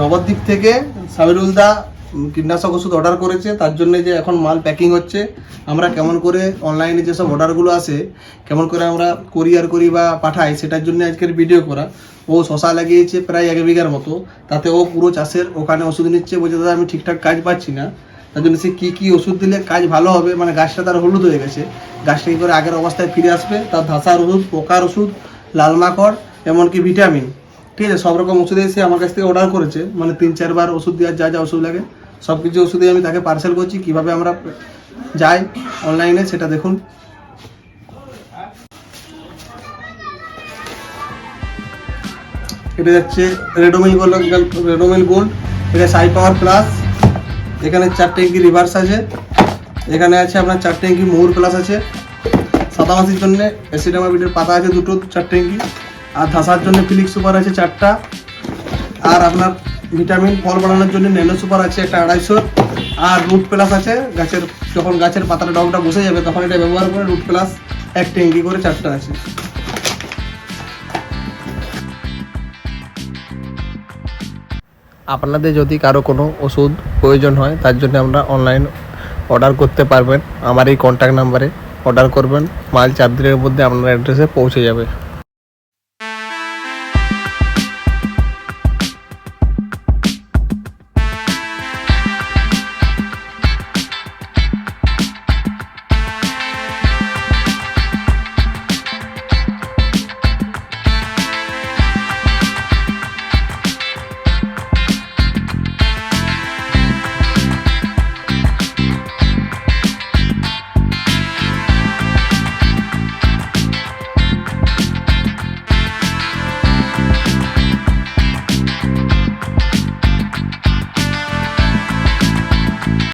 নবদ্বীপ থেকে সাবিরুল দা কীটনাশক ওষুধ অর্ডার করেছে। তার জন্য যে এখন মাল প্যাকিং হচ্ছে। আমরা কেমন করে অনলাইনে যেসব অর্ডারগুলো আসে, কেমন করে আমরা কোরিয়ার করি বা পাঠাই, সেটার জন্য আজকের ভিডিও করা। ও শশা লাগিয়েছে প্রায় এক বিঘার মতো। তাতে ও পুরো চাষের ওখানে ওষুধ নিচ্ছে। বলছে, দাদা, আমি ঠিকঠাক কাজ পাচ্ছি না। তার জন্য সে কী কী ওষুধ দিলে কাজ ভালো হবে? মানে গাছটা তার হলুদ হয়ে গেছে। গাছটা কী করে আগের অবস্থায় ফিরে আসবে? তার ধাসার ওষুধ, পোকার ওষুধ, লাল মাকড়, এমনকি ভিটামিন ঠিক আছে, সব রকম ওষুধে সে আমার কাছ থেকে অর্ডার করেছে। মানে তিন, চারবার ওষুধ দেওয়ার যা যা ওষুধ লাগে সব কিছু ওষুধে আমি তাকে পার্সেল করছি, কীভাবে আমরা যাই অনলাইনে সেটা দেখুন। এটা যাচ্ছে রেডোমিল গোল্ড রেডোমিল গোল্ড এটা সাই পাওয়ার প্লাস এখানে চার ট্যাঙ্কি রিভার্স আছে, এখানে আছে আপনার চার ট্যাঙ্কি মোহর প্লাস আছে। সাদামাছির জন্য অ্যাসিডামাবিডের পাতা আছে দুটো, চার ট্যাঙ্কি। আর ধাসার জন্য ফিলিক্স সুপার আছে চারটা। আর আপনার ভিটামিন ফল বাড়ানোর জন্য ন্যানো সুপার আছে একটা আড়াইশো। আর রুট প্লাস আছে, গাছের যখন গাছের পাতাটা ডগটা বসে যাবে তখন এটা ব্যবহার করে রুট প্লাস এক ট্যাঙ্কি করে চারটা আছে। আপনাদের যদি কারও কোনো ওষুধ প্রয়োজন হয়, তার জন্য আমরা অনলাইন অর্ডার করতে পারবেন। আমার এই কন্ট্যাক্ট নাম্বারে অর্ডার করবেন। মাল চার দিনের মধ্যে আপনার অ্যাড্রেসে পৌঁছে যাবে।